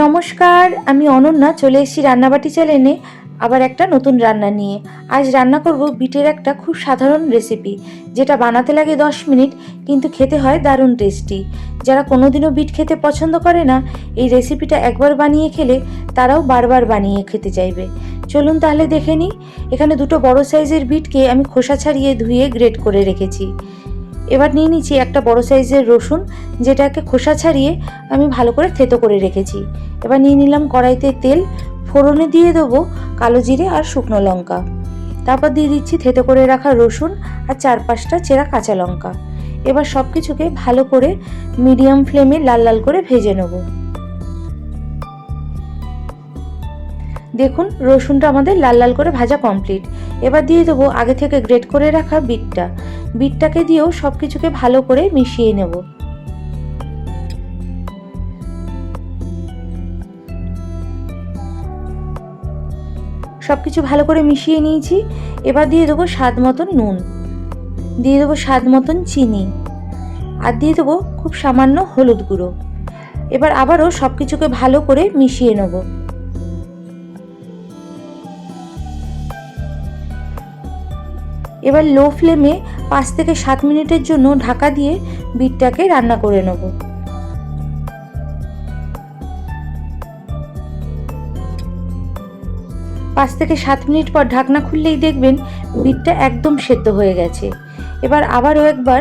নমস্কার, আমি অনন্যা, চলে এসেছি রান্নাবাটি চ্যানেলে আবার একটা নতুন রান্না নিয়ে। আজ রান্না করব বিটের একটা খুব সাধারণ রেসিপি যেটা বানাতে লাগে দশ মিনিট, কিন্তু খেতে হয় দারুণ টেস্টি যারা কোনোদিনও বিট খেতে পছন্দ করে না, এই রেসিপিটা একবার বানিয়ে খেলে তারাও বারবার বানিয়ে খেতে চাইবে। চলুন তাহলে দেখে নিই। এখানে দুটো বড় সাইজের বিটকে আমি খোসা ছাড়িয়ে ধুয়ে গ্রেট করে রেখেছি। এবার নিয়ে নিচ্ছি একটা বড় সাইজের রসুন, যেটাকে খোসা ছাড়িয়ে আমি ভালো করে থেতো করে রেখেছি। এবার নিয়ে নিলাম কড়াইতে তেল, ফোড়নে দিয়ে দেবো কালো জিরে আর শুকনো লঙ্কা। তারপর দিয়ে দিচ্ছি থেতো করে রাখা রসুন আর চার পাঁচটা চেরা কাঁচা লঙ্কা। এবার সব কিছুকে ভালো করে মিডিয়াম ফ্লেমে লাল লাল করে ভেজে নেব। দেখুন, রসুনটা আমাদের লাল লাল করে ভাজা কমপ্লিট। এবার দিয়ে দেবো আগে থেকে গ্রেট করে রাখা বিটটা। বিটটাকে দিয়েও সব কিছুকে ভালো করে মিশিয়ে নেব। সব কিছু ভালো করে মিশিয়ে নিয়েছি। এবার দিয়ে দেবো স্বাদ মতন নুন। দিয়ে দেবো স্বাদ মতন চিনি। আর দিয়ে দেবো খুব সামান্য হলুদ গুঁড়ো। এবার আবারও সব কিছুকে ভালো করে মিশিয়ে নেব। এবার লো ফ্লেমে পাঁচ থেকে সাত মিনিটের জন্য ঢাকা দিয়ে বিটটাকে রান্না করে নেব। পাঁচ থেকে সাত মিনিট পর ঢাকনা খুললেই দেখবেন বিটটা একদম সেদ্ধ হয়ে গেছে। এবার আবারও একবার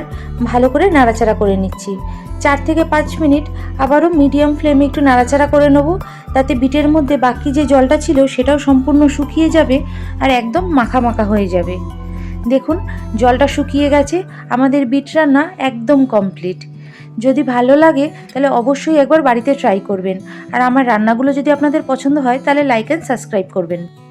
ভালো করে নাড়াচাড়া করে নিচ্ছি। চার থেকে পাঁচ মিনিট আবারও মিডিয়াম ফ্লেমে একটু নাড়াচাড়া করে নেব, তাতে বিটের মধ্যে বাকি যে জলটা ছিল সেটাও সম্পূর্ণ শুকিয়ে যাবে আর একদম মাখা মাখা হয়ে যাবে। দেখুন, জলটা শুকিয়ে গেছে, আমাদের বিট রান্না একদম কমপ্লিট যদি ভালো লাগে, তাহলে অবশ্যই একবার বাড়িতে ট্রাই করবেন। আর আমার রান্নাগুলো যদি আপনাদের পছন্দ হয়, তাহলে লাইক অ্যান্ড সাবস্ক্রাইব করবেন।